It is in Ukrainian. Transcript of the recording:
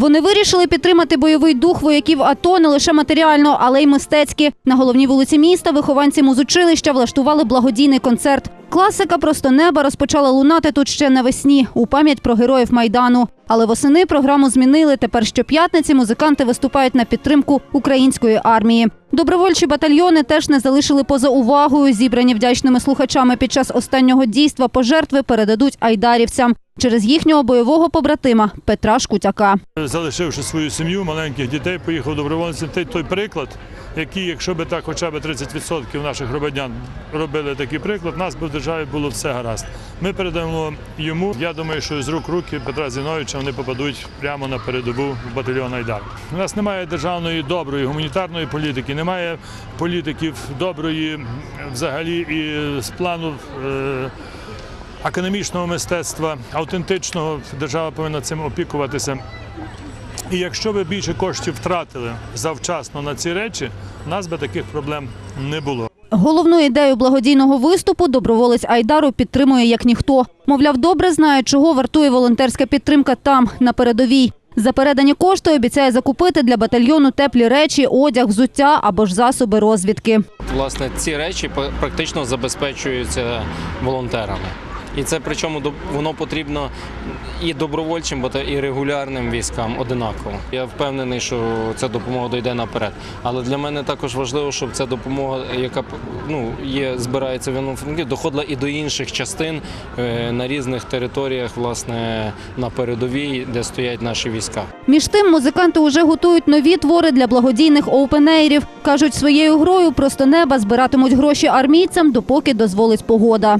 Вони вирішили підтримати бойовий дух вояків АТО не лише матеріально, але й мистецьки. На головній вулиці міста вихованці музучилища влаштували благодійний концерт. Класика просто неба розпочала лунати тут ще навесні у пам'ять про героїв майдану. Але восени програму змінили. Тепер щоп'ятниці музиканти виступають на підтримку української армії. Добровольчі батальйони теж не залишили поза увагою. Зібрані вдячними слухачами під час останнього дійства пожертви передадуть айдарівцям через їхнього бойового побратима Петра Шкутяка. залишивши свою сім'ю, маленьких дітей, поїхав добровольцем. Той, той приклад, який, якщо би так хоча б 30% наших громадян робили такий приклад, нас би в державі було все гаразд. Ми передаємо йому. Я думаю, що з рук руки Петра Зіновича вони попадуть прямо на передову в батальйон Айдар. У нас немає державної доброї гуманітарної політики, немає політиків доброї взагалі і з плану. Е- Академічного мистецтва, автентичного держава повинна цим опікуватися. І якщо ви більше коштів втратили завчасно на ці речі, у нас би таких проблем не було. Головну ідею благодійного виступу доброволець Айдару підтримує як ніхто. Мовляв, добре знає, чого вартує волонтерська підтримка там, на передовій. За передані кошти обіцяє закупити для батальйону теплі речі, одяг, взуття або ж засоби розвідки. Власне, ці речі практично забезпечуються волонтерами. І це причому воно потрібно і добровольчим, і регулярним військам одинаково. Я впевнений, що ця допомога дойде наперед. Але для мене також важливо, щоб ця допомога, яка ну, є, збирається в Івано-Франківську, доходила і до інших частин е, на різних територіях, власне, на передовій, де стоять наші війська. Між тим, музиканти уже готують нові твори для благодійних оупенейрів. Кажуть, своєю грою просто неба збиратимуть гроші армійцям, допоки дозволить погода.